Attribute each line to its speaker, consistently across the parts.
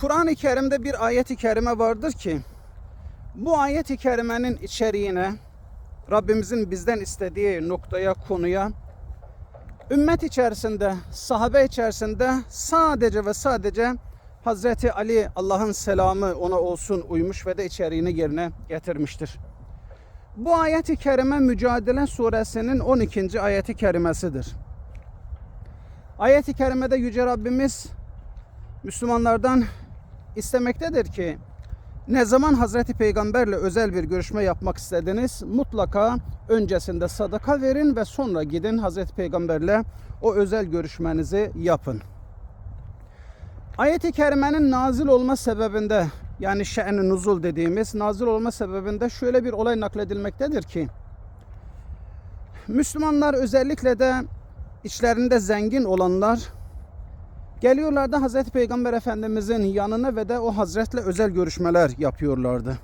Speaker 1: Kur'an-ı Kerim'de bir ayet-i kerime vardır ki bu ayet-i kerimenin içeriğine Rabbimizin bizden istediği noktaya, konuya ümmet içerisinde, sahabe içerisinde sadece ve sadece Hazreti Ali Allah'ın selamı ona olsun uymuş ve de içeriğini yerine getirmiştir. Bu ayet-i kerime Mücadele suresinin 12. ayeti kerimesidir. Ayet-i kerimede Yüce Rabbimiz Müslümanlardan istemektedir ki ne zaman Hazreti Peygamberle özel bir görüşme yapmak istediniz mutlaka öncesinde sadaka verin ve sonra gidin Hazreti Peygamberle o özel görüşmenizi yapın. Ayet-i kerimenin nazil olma sebebinde yani şe'n-i nuzul dediğimiz nazil olma sebebinde şöyle bir olay nakledilmektedir ki Müslümanlar özellikle de içlerinde zengin olanlar Geliyorlar da Hazreti Peygamber Efendimizin yanına ve de o Hazretle özel görüşmeler yapıyorlardı.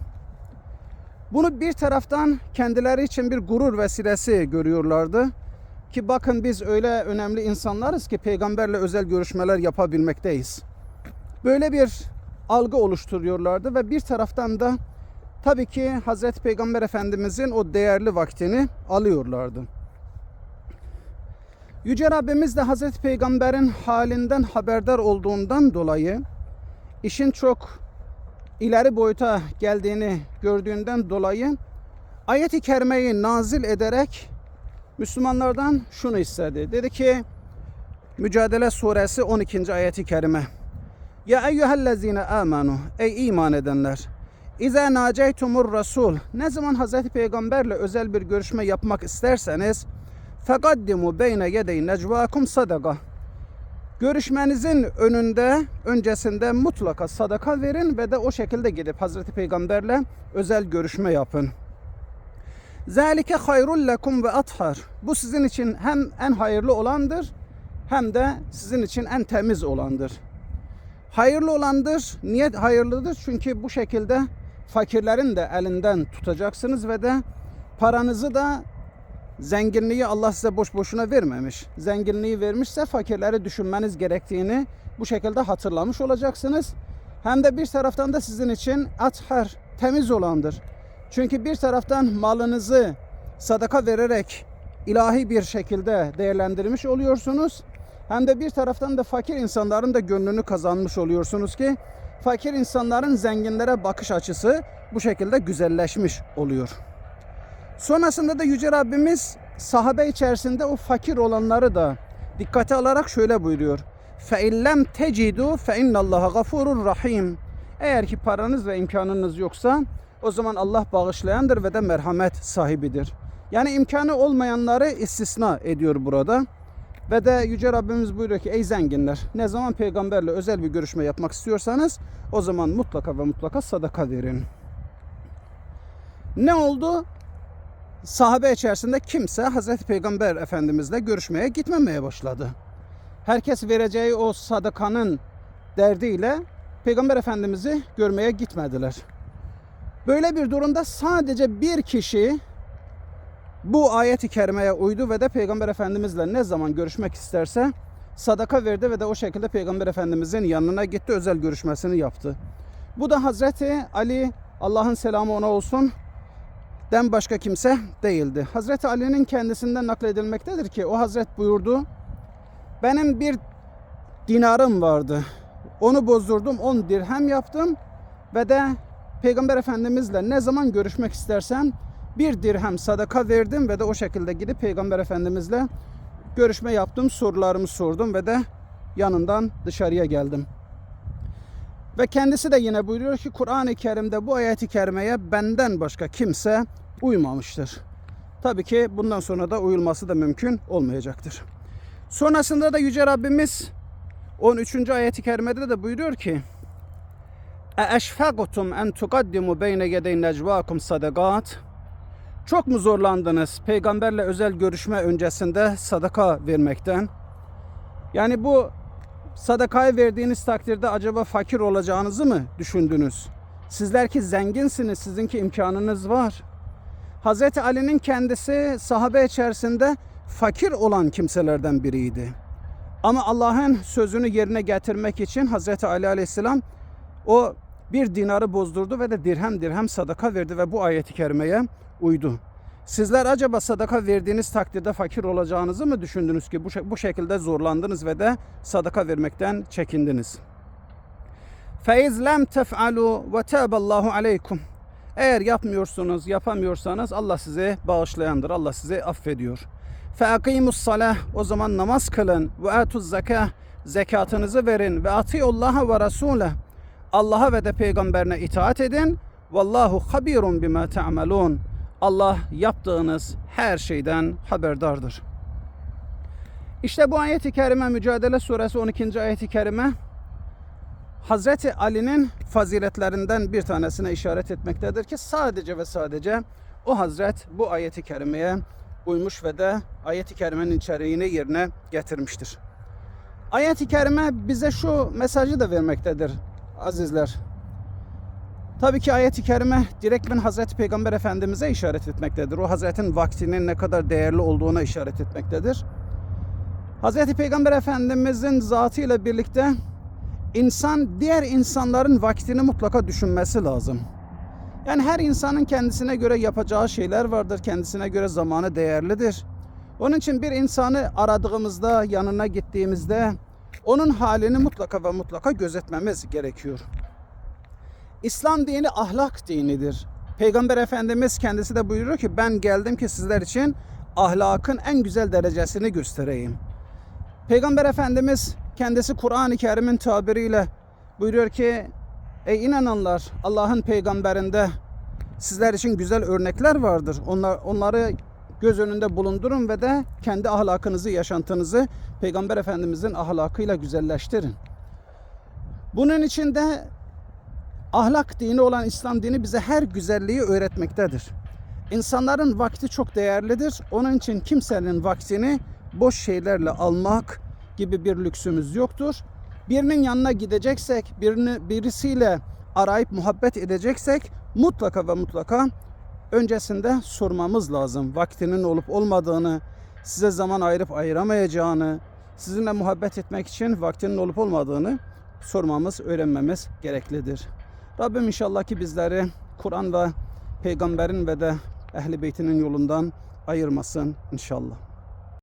Speaker 1: Bunu bir taraftan kendileri için bir gurur vesilesi görüyorlardı. Ki bakın biz öyle önemli insanlarız ki peygamberle özel görüşmeler yapabilmekteyiz. Böyle bir algı oluşturuyorlardı ve bir taraftan da tabii ki Hazreti Peygamber Efendimizin o değerli vaktini alıyorlardı. Yüce Rabbimiz de Hazreti Peygamber'in halinden haberdar olduğundan dolayı işin çok ileri boyuta geldiğini gördüğünden dolayı ayet-i kerimeyi nazil ederek Müslümanlardan şunu istedi. Dedi ki Mücadele suresi 12. ayeti kerime. Ya eyyühellezine amanu ey iman edenler. İze naceytumur rasul. Ne zaman Hazreti Peygamberle özel bir görüşme yapmak isterseniz Fekaddimu beyne yedey necvakum sadaka. Görüşmenizin önünde, öncesinde mutlaka sadaka verin ve de o şekilde gidip Hazreti Peygamberle özel görüşme yapın. Zalike hayrul lekum ve athar. Bu sizin için hem en hayırlı olandır hem de sizin için en temiz olandır. Hayırlı olandır. Niye hayırlıdır? Çünkü bu şekilde fakirlerin de elinden tutacaksınız ve de paranızı da zenginliği Allah size boş boşuna vermemiş. Zenginliği vermişse fakirleri düşünmeniz gerektiğini bu şekilde hatırlamış olacaksınız. Hem de bir taraftan da sizin için athar, temiz olandır. Çünkü bir taraftan malınızı sadaka vererek ilahi bir şekilde değerlendirmiş oluyorsunuz. Hem de bir taraftan da fakir insanların da gönlünü kazanmış oluyorsunuz ki fakir insanların zenginlere bakış açısı bu şekilde güzelleşmiş oluyor. Sonrasında da Yüce Rabbimiz sahabe içerisinde o fakir olanları da dikkate alarak şöyle buyuruyor. فَاِنْ تَجِدُوا فَاِنَّ اللّٰهَ غَفُورٌ rahim. Eğer ki paranız ve imkanınız yoksa o zaman Allah bağışlayandır ve de merhamet sahibidir. Yani imkanı olmayanları istisna ediyor burada. Ve de Yüce Rabbimiz buyuruyor ki ey zenginler ne zaman peygamberle özel bir görüşme yapmak istiyorsanız o zaman mutlaka ve mutlaka sadaka verin. Ne oldu? Sahabe içerisinde kimse Hazreti Peygamber Efendimizle görüşmeye gitmemeye başladı. Herkes vereceği o sadakanın derdiyle Peygamber Efendimiz'i görmeye gitmediler. Böyle bir durumda sadece bir kişi bu ayet-i kerimeye uydu ve de Peygamber Efendimizle ne zaman görüşmek isterse sadaka verdi ve de o şekilde Peygamber Efendimizin yanına gitti özel görüşmesini yaptı. Bu da Hazreti Ali Allah'ın selamı ona olsun den başka kimse değildi. Hazreti Ali'nin kendisinden nakledilmektedir ki o Hazret buyurdu. Benim bir dinarım vardı. Onu bozdurdum, 10 dirhem yaptım ve de Peygamber Efendimizle ne zaman görüşmek istersen bir dirhem sadaka verdim ve de o şekilde gidip Peygamber Efendimizle görüşme yaptım, sorularımı sordum ve de yanından dışarıya geldim. Ve kendisi de yine buyuruyor ki Kur'an-ı Kerim'de bu ayeti kerimeye benden başka kimse uymamıştır. Tabii ki bundan sonra da uyulması da mümkün olmayacaktır. Sonrasında da Yüce Rabbimiz 13. ayeti kerimede de buyuruyor ki Eşfagutum en tukaddimu beyne yedeyn necvakum sadakat Çok mu zorlandınız peygamberle özel görüşme öncesinde sadaka vermekten? Yani bu sadakayı verdiğiniz takdirde acaba fakir olacağınızı mı düşündünüz? Sizler ki zenginsiniz, sizinki imkanınız var. Hazreti Ali'nin kendisi sahabe içerisinde fakir olan kimselerden biriydi. Ama Allah'ın sözünü yerine getirmek için Hazreti Ali Aleyhisselam O bir dinarı bozdurdu ve de dirhem dirhem sadaka verdi ve bu ayeti kerimeye uydu. Sizler acaba sadaka verdiğiniz takdirde fakir olacağınızı mı düşündünüz ki bu, bu şekilde zorlandınız ve de sadaka vermekten çekindiniz? Feiz lem tef'alu ve tâballahu aleykum. Eğer yapmıyorsunuz, yapamıyorsanız Allah size bağışlayandır. Allah size affediyor. Feakimus salah. O zaman namaz kılın. Atuz zekah. Zekatınızı verin. Ve atiullaha ve rasule. Allah'a ve de peygamberine itaat edin. Vallahu habirun bima ta'malun. Allah yaptığınız her şeyden haberdardır. İşte bu ayeti kerime Mücadele suresi 12. ayeti kerime Hazreti Ali'nin faziletlerinden bir tanesine işaret etmektedir ki sadece ve sadece o Hazret bu ayeti kerimeye uymuş ve de ayeti kerimenin içeriğini yerine getirmiştir. Ayeti kerime bize şu mesajı da vermektedir azizler. Tabii ki ayeti kerime direktmen Hazreti Peygamber Efendimiz'e işaret etmektedir. O Hazretin vaktinin ne kadar değerli olduğuna işaret etmektedir. Hazreti Peygamber Efendimiz'in zatıyla birlikte insan diğer insanların vaktini mutlaka düşünmesi lazım. Yani her insanın kendisine göre yapacağı şeyler vardır. Kendisine göre zamanı değerlidir. Onun için bir insanı aradığımızda, yanına gittiğimizde onun halini mutlaka ve mutlaka gözetmemiz gerekiyor. İslam dini ahlak dinidir. Peygamber Efendimiz kendisi de buyuruyor ki ben geldim ki sizler için ahlakın en güzel derecesini göstereyim. Peygamber Efendimiz kendisi Kur'an-ı Kerim'in tabiriyle buyuruyor ki Ey inananlar Allah'ın peygamberinde sizler için güzel örnekler vardır. Onlar, onları göz önünde bulundurun ve de kendi ahlakınızı, yaşantınızı Peygamber Efendimizin ahlakıyla güzelleştirin. Bunun için de ahlak dini olan İslam dini bize her güzelliği öğretmektedir. İnsanların vakti çok değerlidir. Onun için kimsenin vaktini boş şeylerle almak gibi bir lüksümüz yoktur. Birinin yanına gideceksek, birini birisiyle arayıp muhabbet edeceksek mutlaka ve mutlaka öncesinde sormamız lazım. Vaktinin olup olmadığını, size zaman ayırıp ayıramayacağını, sizinle muhabbet etmek için vaktinin olup olmadığını sormamız, öğrenmemiz gereklidir. Rabbim inşallah ki bizleri Kur'an ve peygamberin ve de ehli beytinin yolundan ayırmasın inşallah.